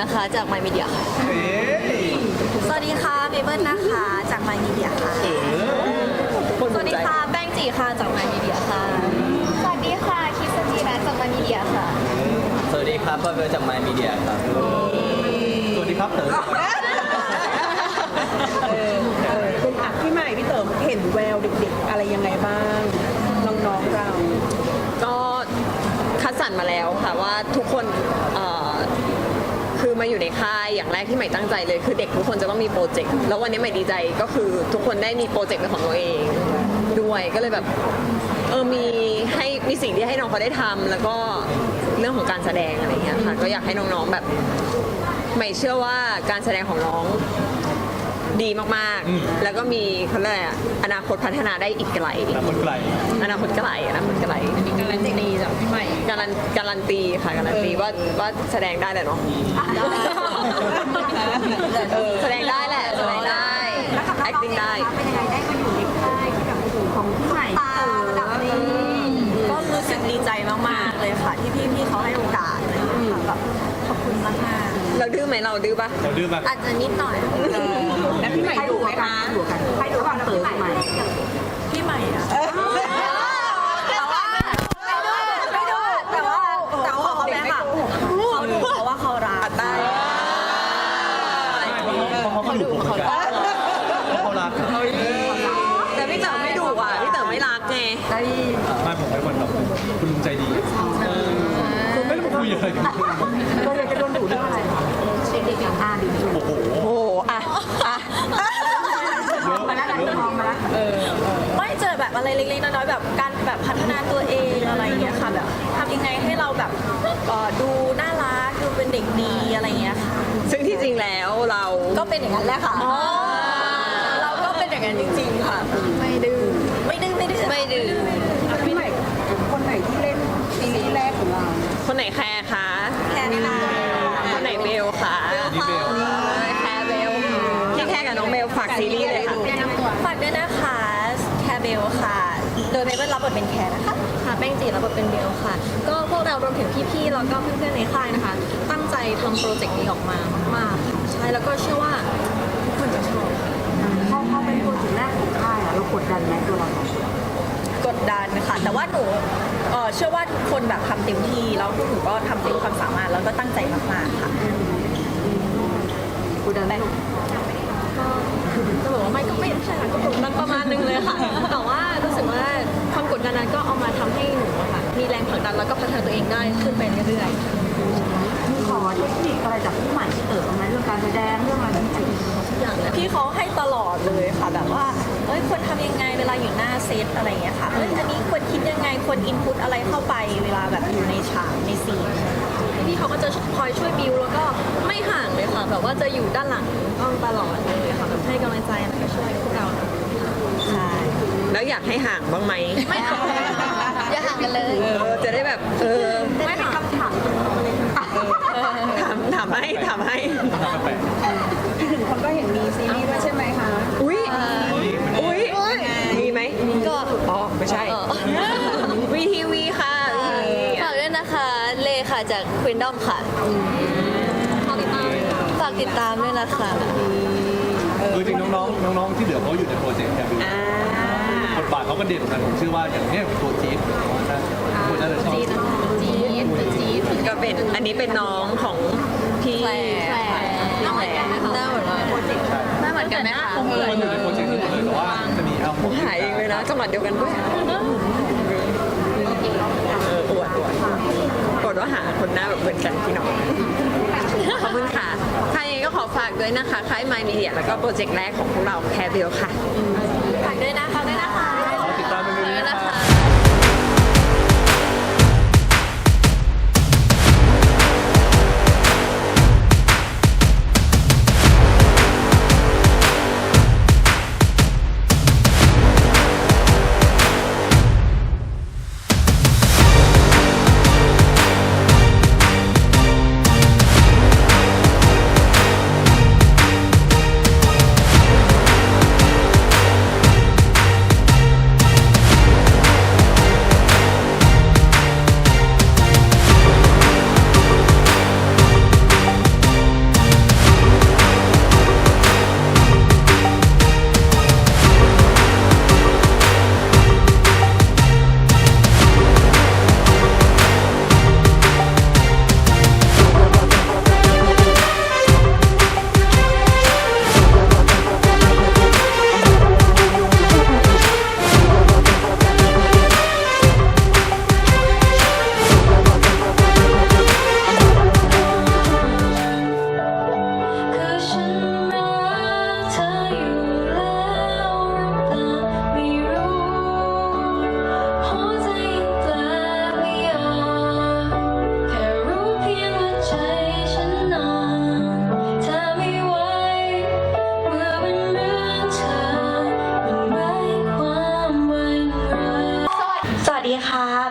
นะคะ จาก My Media ค่ะเอ๊ะสวัสดีค่ะเบเบิลนะคะ จากไมมีเดียค่ะ สวัสดีค่ะแป้งจีค่ะจาก My Media ค่ะ สวัสดีค่ะคิสจีนะจาก My Media ค่ะ สวัสดีครับพ่อเบลจาก My Media ครับ สวัสดีครับเต๋อคุณอักพี่ใหม่พี่เต๋อเห็นแววเด็กๆ อะไรยังไงบ้างน้องๆเรา ก็คัดสรรมาแล้วค่ะว่าทุกคนเอ่อคือ มาอยู่ในค่ายอย่างแรกที่ใหม่ตั้งใจเลย คือเด็กทุกคนจะต้องมีโปรเจกต์แล้ววันนี้ใหม่ดีใจก็คือทุกคนได้มีโปรเจกต์เป็นของตัวเองด้วยก็เลยแบบเออมีให้มีสิ่งที่ให้น้องเขาได้ทำแล้วก็เรื่องของการแสดงอะไรเงี้ยค่ะก็อยากให้น้องๆแบบใหม่เชื่อว่าการแสดงของน้องดีมากๆ แล้วก็มีเขาเรียกอะไรอะอนาคตพัฒนาได้อีกไกลตามคนไกลอนาคตไกลอนาคตไกล การันตีจากพี่ใหม่การันการันตีค่ะการันตีว่าว่าแสดงได้แหละเนาะเออแสดงได้แหละแสดงได้ acting ได้ เป็นยังไงได้มาอยู่ในค่ายที่แบบโอ้โหของพี่ใหม่ตาระดับนี้ก็รู้สึกดีใจมากๆเลยค่ะที่พี่ๆเขาให้โอกาสอะไรอย่างเลยค่ะแบบขอบคุณมากเราดื้อไหมเราดื้อปะเราดื้อมากๆอาจจะนิดหน่อยแล้วพี่ใหม่ดูไหมคะใครดูก่อนเต๋อใหม่พี่ใหม่อะแต่ว่าไม่ดูแต่ว่าแต่ว่าเขาแม่ค่ะเขาดูเพราะว่าเขารัก ได้ เขาเขาดุเขาเขารักแต่พี่เต๋อไม่ดุอะพี่เต๋อไม่รักไงไม่ผมเป็นคนแบบคุณลุงใจดีคุณไม่ได้มาคุยอะไรกันเราอยากจะโดนดุเรื่องอะไรคะเด็กๆอ่าดิโอ้โหโอ้โหอะอะมาแล้วมองมาแล้วไม่เจอแบบอะไรเล็กๆน้อยๆแบบการแบบพัฒนาตัวเองอะไรอย่างเงี้ยค่ะแบบทำยังไงให้เราแบบดูน่ารักดูเป็นเด็กดีอะไรอย่างเงี้ยค่ะ แล้วเราก็เป็นอย่างนั้นแหละค่ะเราก็เป็นอย่างนั้นจริง ๆ ค่ะ ไม่ดื้อไม่ดื้อไม่ดื้อไม่ดื้อพี่ใหม่คนไหนที่เล่นซีรีส์แรกของเรา คนไหนแคร์คะแค่นี้นะคนไหนเบลคะนี่เบลแคร์เบลที่แคร์กับน้องเบลฝากซีรีส์เลยค่ะฝากด้วยนะคะแคร์เบลค่ะ โดยเมเปิลรับบทเป็นแคร์นะคะค่ะแป้งจีรับบทเป็นเบลค่ะ ก็พวกเรารวมถึงพี่ๆแล้วก็เพื่อนๆในค่ายนะคะตั้งใจ ทำโปรเจกต์นี้ออกมามากๆค่ะใช่แล้วก็เชื่อว่าทุกคนจะชอบ พอพอเป็นโปรเจกต์แรกของค่ายอะเรากดดันไหมตัวเราสองคนกดดันค่ะแต่ว่าหนูเอ่อเชื่อว่าทุกคนแบบทำเต็มที่แล้วพวกหนูก็ทำเต็มความสามารถแล้วก็ตั้งใจมากๆค่ะ กดดันไหมจะบอกว่าไม่ก็ไม่ใช่ค่ะก็กดดันประมาณนึงเลยค่ะ แต่ว่ารู้สึกว่าความกดดันนั้นก็เอามาทำให้หนูอะค่ะมีแรงผลักดันแล้วก็พัฒนาตัวเองได้ขึ้นไปเรื่อยๆขอเทค นิคอะไรจากพี่ใหม่ที่เติร์ไหมเรื่องการแสดงเรื่องอะไรที่ไหนทุกอย่างเลยพี่เขาให้ตลอดเลยค่ะแบบว่าเอ้ยควรทำยังไงเวลาอยู่หน้าเซตอะไรอย่างเงี้ยค่ะเอ้ยอันนี้ควรคิดยังไงควรอินพุตอะไรเข้าไปเวลาแบบอยู่ในฉากในซีนพี่เขาก็จะคอยช่วยบิวแล้วก็ไม่ห่างเลยค่ะแบบว่าจะอยู่ด้านหลังกล้องตลอดเลยค่ะแบบให้กำลังใจแล้วก็ช่วยพวกเราใช่แล้วอยากให้ห่างบ้างไหมไม่ห่างอย่าห่างกันเลยเออจะได้แบบเออไม่ถามคำถามตรงๆเลยค่ะ ถาม ถามให้ถามให้ทำแปลกพี่ถึงคนก็เห็นมีซีรีส์ด้วยใช่ไหมคะ อุ้ยอุ้ยมีไหมก็ อ๋อ ไม่ใช่เออวีทีวีค่ะฝากด้วยนะคะ เลค่ะจากควินดอมค่ะฝากติดตามฝากติดตามด้วยนะคะ คือจริงน้องๆน้องๆที่เหลือเขาอยู่ในโปรเจกต์แคบิวอ่าบทบาทเขาก็เด่นเหมือนกันผมเชื่อว่าอย่างเนี้ยตัวจี๊ดคนน่าจะชอบ จี๊ดจี๊ดจี๊ดก็เป็น อันนี้เป็นน้องของ พี่แผลหน้าเหมือนกันไหมคะหน้าเหมือนหน้าเหมือนกันไหมคะทุกคนอยู่ในโปรเจกต์นี้หมดเลยแต่ว่าจะมีเอาผมหายเองเลยนะจังหวัดเดียวกันด้วยเอออวดอวดอวดว่าหาคนหน้าแบบเหมือนกันพี่น้องขอบคุณค่ะค่ะยังไงก็ขอฝากด้วยนะคะค่าย My Media แล้วก็โปรเจกต์แรกของพวกเราแคร์เบลค่ะฝากด้วยนะฝากด้วยนะคะ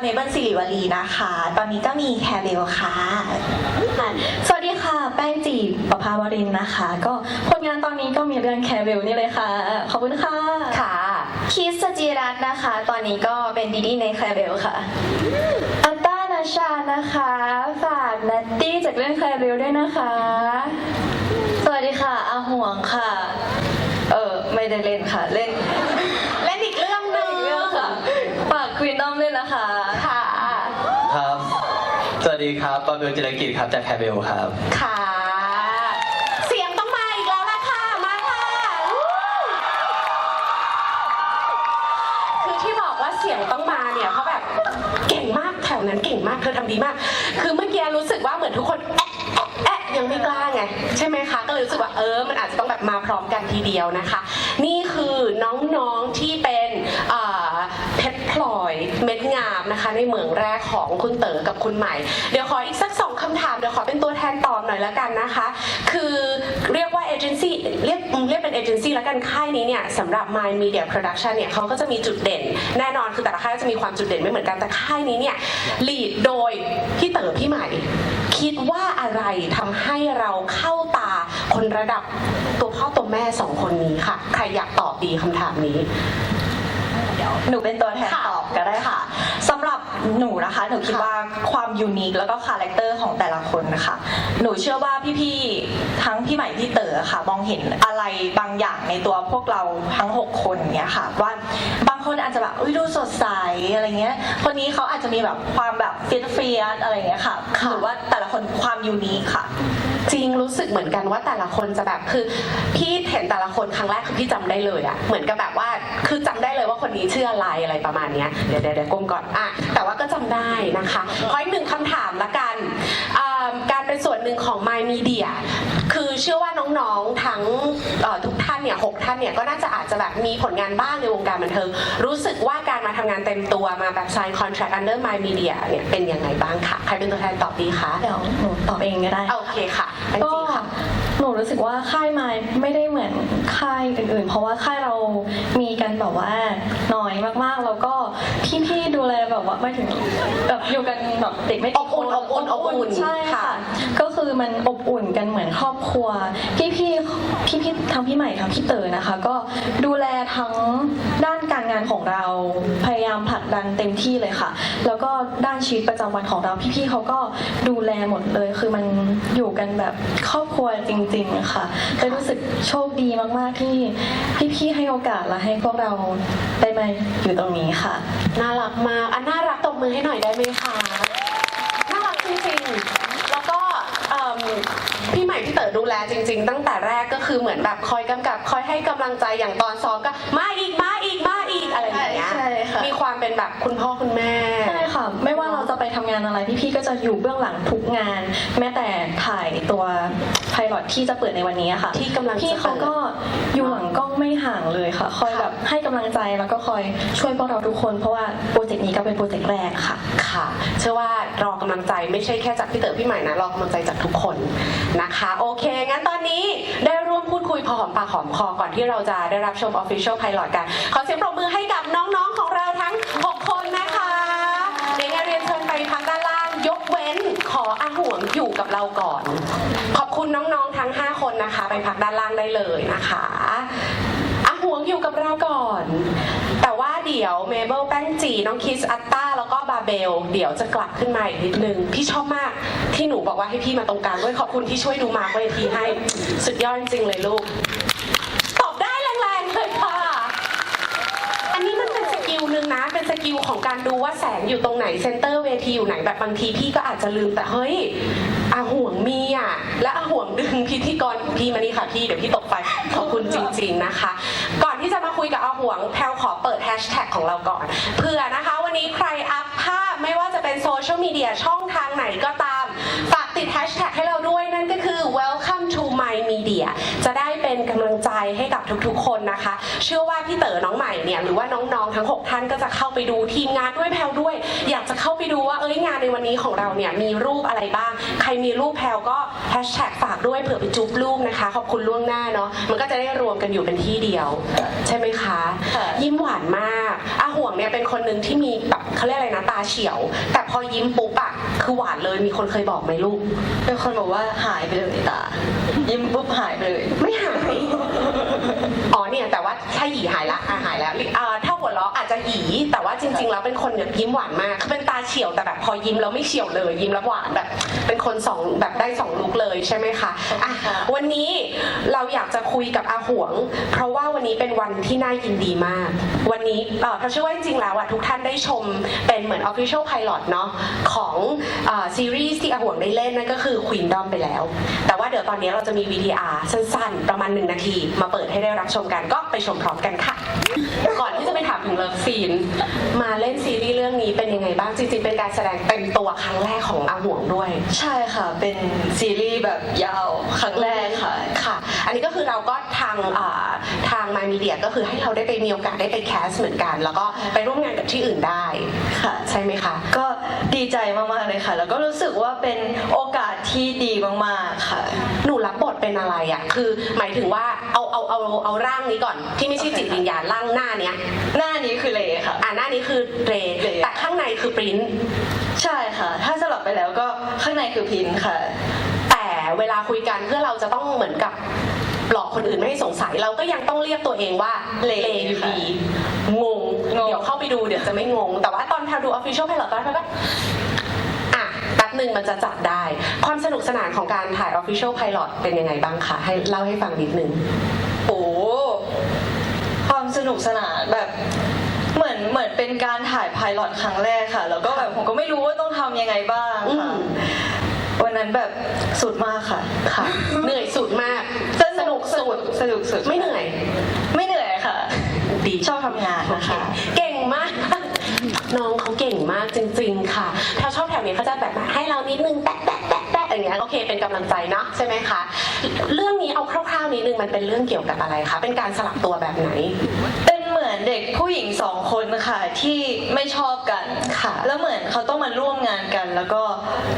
ริวลีนะคะ ตอนนี้ก็มีแคร์เบลค่ะ สวัสดีค่ะ แป้งจีบประภาวรินทร์นะคะ ก็ผลงานตอนนี้ก็มีเรื่องแคร์เบลนี่เลยค่ะ ขอบคุณค่ะ ค่ะ คิสสจิรัตน์นะคะ ตอนนี้ก็เป็นดีดีในแคร์เบลค่ะอัตตานาชานะคะ ฝากนัตตี้จากเรื่องแคร์เบลด้วยนะคะ สวัสดีค่ะอาห่วงค่ะ เออไม่ได้เล่นค่ะ เล่น เล่นอีกเรื่องหนึ่ง เรื่องค่ะ ฝากควี นดอมด้วยนะคะ ค่ะ ครับ สวัสดีครับปาเบลจิรกิจครับจากแคเบลครับ ค่ะ เสียงต้องมาอีกแล้วละค่ะ มาค่ะวู้คือที่บอกว่าเสียงต้องมาเนี่ยเพราะแบบเก่งมากแถวนั้นเก่งมากเธอทำดีมาก คือเมื่อกี้รู้สึกว่าเหมือนทุกคนแอะแอะแอะยังไม่กล้าไง ใช่ไหมคะ ก็เลยรู้สึกว่าเออ มันอาจจะต้องแบบมาพร้อมกันทีเดียวนะคะ นี่คือน้องๆที่เป็นอ่าเพชรพล อยเม็ดงามนะคะ ในเหมืองแรกของคุณเต๋อกับคุณใหม่ เดี๋ยวขออีกสักสองคำถาม เดี๋ยวขอเป็นตัวแทนตอบหน่อยแล้วกันนะคะ คือเรียกว่าเอเจนซี่เรียกเรียกเป็นเอเจนซี่แล้วกันค่ายนี้เนี่ยสำหรับ My Media Production เนี่ยเขาก็จะมีจุดเด่น แน่นอนคือแต่ละค่ายจะมีความจุดเด่นไม่เหมือนกันแต่ค่ายนี้เนี่ยลีดโดยพี่เต๋อพี่ใหม่ คิดว่าอะไรทำให้เราเข้าตาคนระดับตัวพ่อตัวแม่สองคนนี้ค่ะ ใครอยากตอบดีคำถามนี้ หนูเป็นตัวแทนค่ะตอบก็ได้ค่ะสำหรับหนูนะคะ หนูคิดค่ะว่าความยูนิคแล้วก็คาแรคเตอร์ของแต่ละคนนะคะ หนูเชื่อว่าพี่ๆทั้งพี่ใหม่พี่เต๋อค่ะ มองเห็นอะไรบางอย่างในตัวพวกเราทั้ง 6 คนเนี้ยค่ะ ว่าบางคนอาจจะแบบอุ้ยดูสดใสอะไรเงี้ย คนนี้เขาอาจจะมีแบบความแบบเฟียสเฟียสอะไรเงี้ยค่ะค่ะหรือว่าแต่ละคนความยูนิคค่ะ จริงรู้สึกเหมือนกันว่าแต่ละคนจะแบบคือพี่เห็นแต่ละคนครั้งแรกคือพี่จำได้เลยอะเหมือนกับแบบว่าคือจำได้เลยว่าคนนี้ชื่ออะไรอะไรประมาณเนี้ยเดี๋ยวเดี๋ยวก้มก่อนอะแต่ว่าก็จำได้นะคะขออีกหนึ่งคำถามละกันการเป็นส่วนหนึ่งของ My Media เชื่อว่าน้องๆทั้งเอ่อทุกท่านเนี่ยหกท่านเนี่ยก็น่าจะอาจจะแบบมีผลงานบ้างในวงการบันเทิง รู้สึกว่าการมาทำงานเต็มตัวมาแบบ sign contract under My Media เนี่ยเป็นยังไงบ้างคะใครเป็นตัวแทนตอบดีคะเดี๋ยวหนูตอบเองก็ได้โอเคค่ะแป้งก็จีค่ะ หนูรู้สึกว่าค่ายไม้ไม่ได้เหมือนค่ายอื่นๆ เพราะว่าค่ายเรามีกันแบบว่าน้อยมากๆ แล้วก็พี่ๆดูแลแบบว่าไม่ถึงแบบอยู่กันแบบเด็กไม่กี่อบอุ่นอบอุ่นอบอุ่นใช่ค่ะค่ะ ก็คือมันอบอุ่นกันเหมือนครอบครัว พี่ๆพี่ๆทั้งพี่ใหม่ทั้งพี่เต๋อนะคะ ก็ดูแลทั้งด้าน การงานของเราพยายามผลักดันเต็มที่เลยค่ะ แล้วก็ด้านชีวิตประจำวันของเราพี่ๆเขาก็ดูแลหมดเลย คือมันอยู่กันแบบครอบครัวจริงๆค่ะเลยรู้สึกโชคดีมากๆที่พี่ๆให้โอกาสและให้พวกเราได้มาอยู่ตรงนี้ค่ะ น่ารักมากอะน่ารักตบมือให้หน่อยได้ไหมคะน่ารักจริงๆ พี่ใหม่พี่เต๋อดูแลจริง ๆ ตั้งแต่แรกก็คือเหมือนแบบคอยกำกับ คอยให้กำลังใจอย่างตอนซ้อมก็มาอีกมาอีกมาอีกอะไรอย่างเงี้ยใช่ค่ะมีความเป็นแบบคุณพ่อคุณแม่ ใช่ค่ะ ไม่ว่าเราจะ ไปทำงานอะไรพี่ๆก็จะอยู่เบื้องหลังทุกงาน แม้แต่ถ่ายตัวไพลอตที่จะเปิดในวันนี้อะค่ะที่กำลังจะพี่เขาก็อยู่หลังกล้องไม่ห่างเลยค่ะ คอยแบบให้กำลังใจแล้วก็คอยช่วยพวกเราทุกคน เพราะว่าโปรเจกต์นี้ก็เป็นโปรเจกต์แรกค่ะค่ะ เชื่อว่ารอกำลังใจไม่ใช่แค่จากพี่เต๋อพี่ใหม่นะรอกำลังใจจากทุกคนนะคะ โอเค งั้นตอนนี้ได้ร่วมพูดคุยพอหอมปากหอมคอก่อนที่เราจะได้รับชม Official Pilot กัน ขอเสียงปรบมือให้กับน้องๆของเราทั้ง 6 ห่วงอยู่กับเราก่อน ขอบคุณน้องๆทั้ง 5 คนนะคะ ไปพักด้านล่างได้เลยนะคะอาห่วงอยู่กับเราก่อน แต่ว่าเดี๋ยวเมเบิลแป้งจีน้องคิสอัตตาแล้วก็บาเบล เดี๋ยวจะกลับขึ้นมาอีกนิดนึง พี่ชอบมากที่หนูบอกว่าให้พี่มาตรงกลางด้วยขอบคุณที่ช่วยดูมาร์คเวทีให้ สุดยอดจริงเลยลูก ตอบได้แรงๆเลยค่ะ อันนี้มันเป็นสกิลหนึ่งนะ เป็นส การดูว่าแสงอยู่ตรงไหนเซนเตอร์เวทีอยู่ไหนแบบบางทีพี่ก็อาจจะลืมแต่เฮ้ยอาห่วงมีอะและอาห่วงดึงพิธีกรพี่มานี่ค่ะพี่เดี๋ยวพี่ตกไปขอบคุณจริง ๆนะคะ ก่อนที่จะมาคุยกับอาห่วงแพลขอเปิดแฮชแท็กของเราก่อนเผื่อนะคะ วันนี้ใครอัพภาพไม่ว่าจะเป็นโซเชียลมีเดียช่องทางไหนก็ตาม ฝากติดแฮชแท็กให้เราด้วยนั่นก็คือ welcome to my media จะได้เป็นกำลังใจให้กับ ทุกๆ ค นนะคะ เชื่อว่าพี่เต๋อน้องใหม่เนี่ยหรือว่าน้องๆทั้ง 6 ท่านก็จะเข้าไปดูทีมงานด้วยแพลวด้วย อยากจะเข้าไปดูว่าเอ้ยงานในวันนี้ของเราเนี่ยมีรูปอะไรบ้าง ใครมีรูปแพลวก็แฮชแท็กฝากด้วยเผื่อไปจุ๊บรูปนะคะ ขอบคุณล่วงหน้าเนาะมันก็จะได้รวมกันอยู่เป็นที่เดียว ใช่ไหมคะค่ะยิ้มหวานมากอาห่วงเนี่ยเป็นคนหนึ่งที่มีแบบเขาเรียกอะไรนะตาเฉียว แต่พอยิ้มปุ๊บอะคือหวานเลยมีคนเคยบอกไหมลูกเป็นคนบอกว่าหายไปเลยตายิ้มปุ๊บหายไปเลย ไม่หาย อ๋อเนี่ยแต่ว่าถ้าหยีหายละอะหายแล้วอ่า หัวเราะอาจจะหยีแต่ว่าจริง ๆ แล้วเป็นคนเนี่ยยิ้มหวานมากคือเป็นตาเฉียวแต่แบบพอยิ้มแล้วไม่เฉียวเลย ยิ้มแล้วหวานแบบเป็นคนสองแบบได้สองลุกเลยใช่ไหมคะอะวันนี้เราอยากจะคุยกับอาหวง เพราะว่าวันนี้เป็นวันที่น่ายินดีมาก วันนี้เอ่อเขาเชื่อว่าจริงๆแล้วอะทุกท่านได้ชมเป็นเหมือน Official Pilot เนาะของเอ่อซีรีส์ที่อาหวงได้เล่นนั่นก็คือ Queendom ไปแล้ว แต่ว่าเดี๋ยวตอนนี้เราจะมี VTR สั้นๆ ประมาณหนึ่งนาที มาเปิดให้ได้รับชมกันก็ไปชมพร้อมกันค่ะ ก่อนที่จะไปถามถึงเลิฟซีน มาเล่นซีรีส์เรื่องนี้เป็นยังไงบ้าง จริงๆ เป็นการแสดงเต็มตัวครั้งแรกของอาหวงด้วย ใช่ค่ะ เป็นซีรีส์แบบยาวครั้งแรกค่ะ ค่ะ อันนี้ก็คือเราก็ทางอ่าทางมามีเดียก็คือให้เราได้ไปมีโอกาสได้ไปแคสเหมือนกัน แล้วก็ไปร่วมงานกับที่อื่นได้ค่ะ ใช่ไหมคะ ก็ดีใจมากๆเลยค่ะ แล้วก็รู้สึกว่าเป็นโอกาสที่ดีมากๆค่ะ หนูรับบทเป็นอะไรอะ คือหมายถึงว่าเอาเอาเอาเอาร่างนี้ก่อน ที่ไม่ใช่จิตวิญญาณร่างหน้าเนี้ยหน้านี้คือเลค่ะ อ่าหน้านี้คือเรย์เรย์แต่ข้างในคือปริ้นท์ใช่ค่ะ ถ้าสลับไปแล้วก็ข้างในคือพินค่ะ แต่เวลาคุยกันเพื่อเราจะต้องเหมือนกับหลอกคนอื่นไม่ให้สงสัยเราก็ยังต้องเรียกตัวเองว่าเลเลอยู่ค่ะดีงงงง เดี๋ยวเข้าไปดูเดี๋ยวจะไม่งง แต่ว่าตอนแพลดู official pilot ตอนแพลก็อะแป๊บ หนึ่งมันจะจับได้ ความสนุกสนานของการถ่าย official pilot เป็นยังไงบ้างคะ ให้เล่าให้ฟังนิดนึง โอ้ความสนุกสนานแบบเหมือนเหมือนเป็นการถ่ายไพลอตครั้งแรกค่ะ แล้วก็แบบผมก็ไม่รู้ว่าต้องทำยังไงบ้างอืค่ะมวันนั้นแบบสุดมากค่ะ ค่ะ เหนื่อยสุดมาก สนุกสุด สนุกสุด ไม่เหนื่อย ไม่เหนื่อยค่ะ ดีชอบทำงานนะคะเก่งมาก น้องเขาเก่งมากจริง ๆ ค่ะ ถ้าชอบแถวนี้เขาจะแบบให้เรานิดนึงแตะแตะแตะแตะอย่างเงี้ยโอเคเป็นกำลังใจเนาะใช่ไหมคะ เรื่องนี้เอาคร่าวๆนิดนึงมันเป็นเรื่องเกี่ยวกับอะไรคะเป็นการสลับตัวแบบไหนเป็นเหมือนเด็กผู้หญิงสองคนค่ะที่ไม่ชอบกันค่ะ แล้วเหมือนเขาต้องมาร่วมงานกัน แล้วก็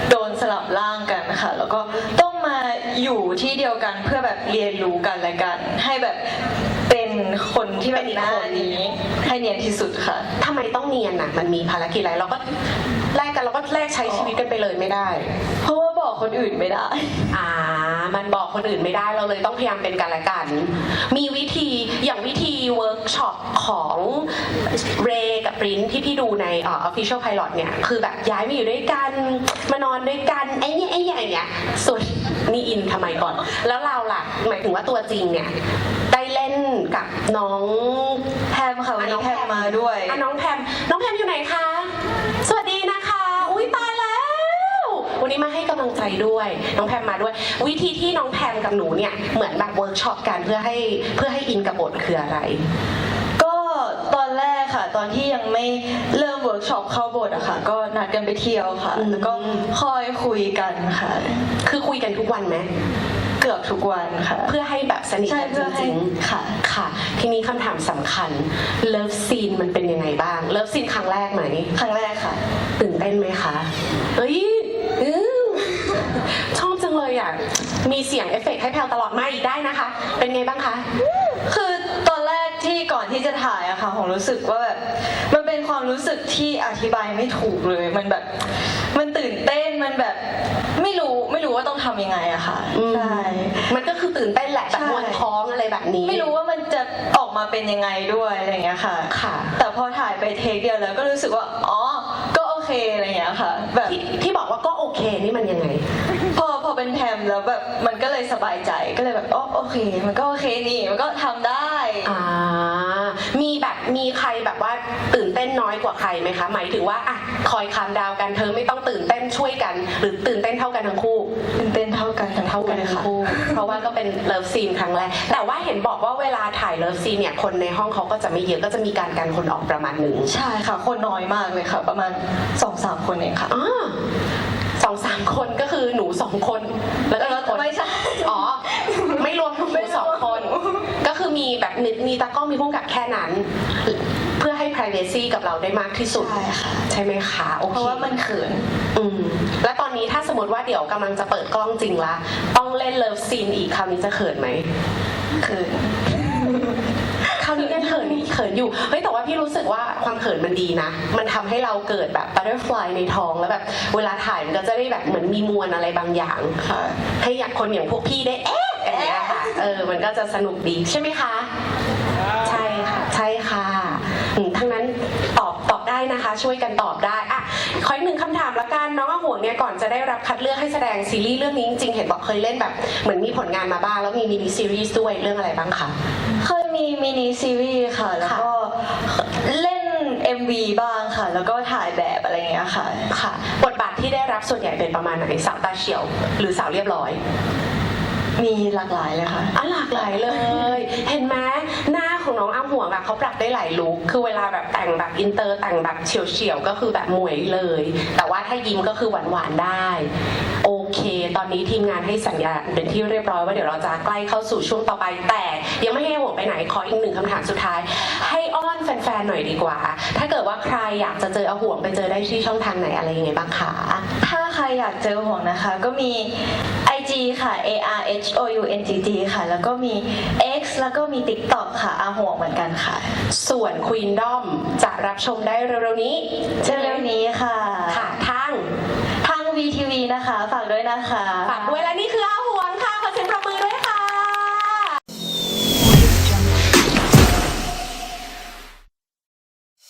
โดนสลับร่างกันค่ะ แล้วก็ต้องมาอยู่ที่เดียวกันเพื่อแบบเรียนรู้กันและกัน ให้แบบเป็น คนที่แบบหน้านี้ให้เนียนที่สุดค่ะ ทำไมต้องเนียนอะ มันมีภารกิจอะไรเราก็แลกกันเราก็แลกใช้ชีวิตกันไปเลยไม่ได้ เพราะว่าบอกคนอื่นไม่ได้ อ่า มันบอกคนอื่นไม่ได้เราเลยต้องพยายามเป็นกันและกัน มีวิธีอย่างวิธีเวิร์กช็อปของเรกับ ปรินที่พี่ดูในเอ่อ official pilot เนี่ย คือแบบย้ายมาอยู่ด้วยกัน มานอนด้วยกัน ไอ้เนี่ยไอ้เนี่ยไอ้เนี่ยส่วนนี่อินทำไมก่อน แล้วเราล่ะ หมายถึงว่าตัวจริงเนี่ย ได้เล่นกับน้องแพมค่ะวันอะน้นี้องแพมมาด้วย อะน้องแพม น้องแพมอยู่ไหนคะ สวัสดีนะคะ อุ้ยตายแล้ว วันนี้มาให้กำลังใจด้วย น้องแพมมาด้วย วิธีที่น้องแพมกับหนูเนี่ย เหมือนแบบเวิร์กช็อปกันเพื่อให้เพื่อให้อินกับบทคืออะไร ก็ตอนแรกค่ะ ต อนที่ยังไม่เริ่มเวิร์กช็อปเข้าบทอะค่ะ ก็นัดกันไปเที่ยวค่ะอืมแล้วก็คอยคุยกันค่ะ คือคุยกันทุกวันไหมเกือบทุกวันค่ะ เพื่อให้แบบสนิทใช่กันเพื่อจให้ริงค่ะๆค่ะ ทีนี้คำถามสำคัญ เลิฟซีนมันเป็นยังไงบ้าง เลิฟซีนครั้งแรกไหม ครั้งแรกค่ะ ตื่นเต้นไหมคะ เฮ้ยอื้อชอบจังเลยอะ มีเสียงเอฟเฟกต์ให้แพลวตลอดมาอีกได้นะคะ เป็นไงบ้างคะ คือตอนแรก ที่ก่อนที่จะถ่ายอะค่ะผมรู้สึกว่าแบบมันเป็นความรู้สึกที่อธิบายไม่ถูกเลย มันแบบ มันตื่นเต้นมันแบบ ไม่รู้ไม่รู้ว่าต้องทำยังไงอะค่ะอืมใช่ มันก็คือตื่นเต้นแหละแบบใช่ มวนท้องอะไรแบบนี้ไม่รู้ว่ามันจะออกมาเป็นยังไงด้วยอะไรอย่างเงี้ยค่ะ ค่ะ แต่พอถ่ายไปเทคเดียวแล้วก็รู้สึกว่า อ๋อก็โอ เคอะไรอย่างเงี้ยค่ะ แบบ ที่ที่บอกว่าก็โอเคนี่มันยังไง พอพอเป็นแพมแล้วแบบมันก็เลยสบายใจก็เลยแบบอ๋อโอเค มันก็โอเคนี่มันก็ทำได้ อ่า มีแบบมีใครแบบว่าตื่นเต้นน้อยกว่าใครไหมคะ หมายถึงว่าอะคอยคามดาวกันเธอไม่ต้องตื่นเต้นช่วยกัน หรือตื่นเต้นเท่ากันทั้งคู่ ตื่น เต้นเท่ากันทั้งเท่าคู่กันเลยทั้งค่ะคู่เพราะว่าก็เป็นเลิฟซีนครั้งแรกแต่ว่าเห็นบอกว่าเวลาถ่ายเลิฟซีนเนี่ยคนในห้องเขาก็จะไม่เยอะก็จะมีการกันคนออกประมาณหนึ่งใช่ค่ะ คนน้อยมากเลยค่ะ ประมาณสองสามคนเองค่ะอ่าสองสามคนก็คือหนูสองคน แล้วก็อีกคนไม่ใช่อ๋อไม่รวมหนูไม่รวมสองคนก็ คือคือมีแบบมีมีตากล้องมีพุ่งกับแค่นั้น เพื่อให้ privacy กับเราได้มากที่สุด ใช่ค่ะใช่ไหมคะโอเคเพราะว่ามันเขิน อืมแล้วตอนนี้ถ้าสมมติว่าเดี๋ยวกำลังจะเปิดกล้องจริงละต้องเล่นเลิฟซีนอีกคราวนี้จะเขินไหมเขิน คราวนี้ยังเขินอีกเขินอยู่ เฮ้ยแต่ว่าพี่รู้สึกว่าความเขินมันดีนะ มันทำให้เราเกิดแบบ butterfly ในท้องแล้วแบบ เวลาถ่ายมันก็จะได้แบบเหมือนมีมวลอะไรบางอย่าง ค่ะ ให้อยากคนอย่างพวกพี่ได้เอ๊ะอย่าง เงี้ยค่ะเออมันก็จะสนุกดีใช่ไหมคะ ใช่ค่ะใช่ค่ะอืมทั้งนั้นตอบตอบได้นะคะ ช่วยกันตอบได้อะขออีกหนึ่งคำถามละกันน้องอาห่วงเนี่ยก่อนจะได้รับคัดเลือกให้แสดงซีรีส์เรื่องนี้จริงๆเห็นบอกเคยเล่นแบบเหมือนมีผลงานมาบ้างแล้วมีมินิซีรีส์ด้วยเรื่องอะไรบ้างคะเคยมีมินิซีรีส์ค่ะ แล้วก็เล่น MV บ้างค่ะ แล้วก็ถ่ายแบบอะไรอย่างเงี้ยค่ะค่ะ บทบาทที่ได้รับส่วนใหญ่เป็นประมาณไหนสาวตาเฉียว หรือสาวเรียบร้อย มีหลากหลายเลยค่ะ อะหลากหลายเลย เห็นไหมหน้าของน้องอ้ำหัวอะเขาปรับได้หลายลุคคือเวลาแบบแต่งแบบอินเตอร์แต่งแบบเฉียวๆก็คือแบบหมวยเลย แต่ว่าถ้ายิ้มก็คือหวานๆได้ โอเค ตอนนี้ทีมงานให้สัญญาณเป็นที่เรียบร้อยว่าเดี๋ยวเราจะใกล้เข้าสู่ช่วงต่อไป แต่ยังไม่ให้ห่วงไปไหนขออีกหนึ่งคำถามสุดท้าย ให้อ้อน แฟนๆหน่อยดีกว่า ถ้าเกิดว่าใครอยากจะเจออาห่วงไปเจอได้ที่ช่องทางไหนอะไรยังไงบ้างคะ ถ้าใครอยากเจอห่วงนะคะ ก็มี IG ค่ะ A R H O U N G G ค่ะ แล้วก็มี X แล้วก็มี TikTok ค่ะอาห่วงเหมือนกันค่ะ ส่วน Queendom จะรับชมได้เร็วๆนี้เร็วๆนี้ค่ะ ค่ะทางทาง VTV นะคะ ฝากด้วยนะคะ ฝากด้วยและนี่คืออา